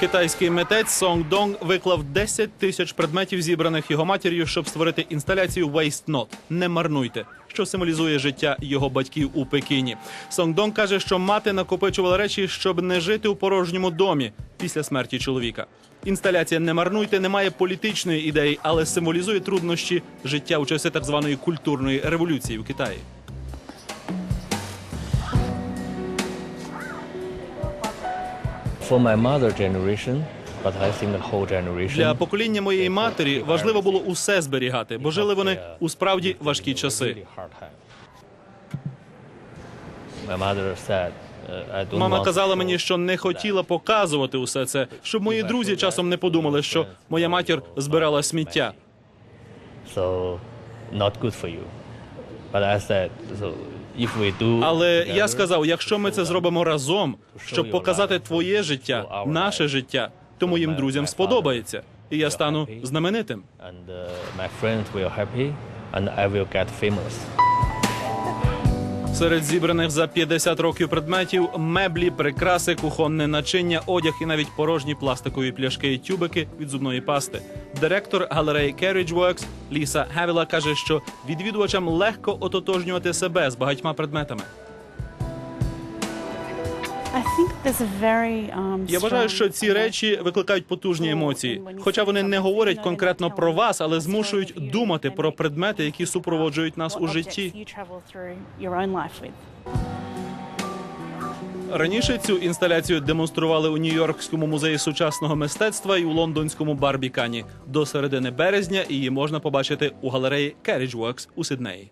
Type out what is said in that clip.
Китайський митець Сонг Донг виклав 10 тисяч предметів, зібраних його матір'ю, щоб створити інсталяцію Waste Not – не марнуйте, що символізує життя його батьків у Пекіні. Сонг Донг каже, що мати накопичувала речі, щоб не жити у порожньому домі після смерті чоловіка. Інсталяція не марнуйте не має політичної ідеї, але символізує труднощі життя у часи так званої культурної революції в Китаї. Для покоління моєї матері важливо було усе зберігати, бо жили вони у справді важкі часи. Мама казала мені, що не хотіла показувати усе це, щоб мої друзі часом не подумали, що моя матір збирала сміття. Але я сказав: якщо ми це зробимо разом, щоб показати твоє життя, наше життя, то моїм друзям сподобається, і я стану знаменитим. Серед зібраних за 50 років предметів меблі, прикраси, кухонне начиння, одяг і навіть порожні пластикові пляшки і тюбики від зубної пасти. Директор галереї Carriage Works Ліса Гевіла каже, що відвідувачам легко ототожнювати себе з багатьма предметами. Я вважаю, що ці речі викликають потужні емоції. Хоча вони не говорять конкретно про вас, але змушують думати про предмети, які супроводжують нас у житті. Раніше цю інсталяцію демонстрували у Нью-Йоркському музеї сучасного мистецтва і у лондонському Барбікані. До середини березня її можна побачити у галереї Carriage Works у Сиднеї.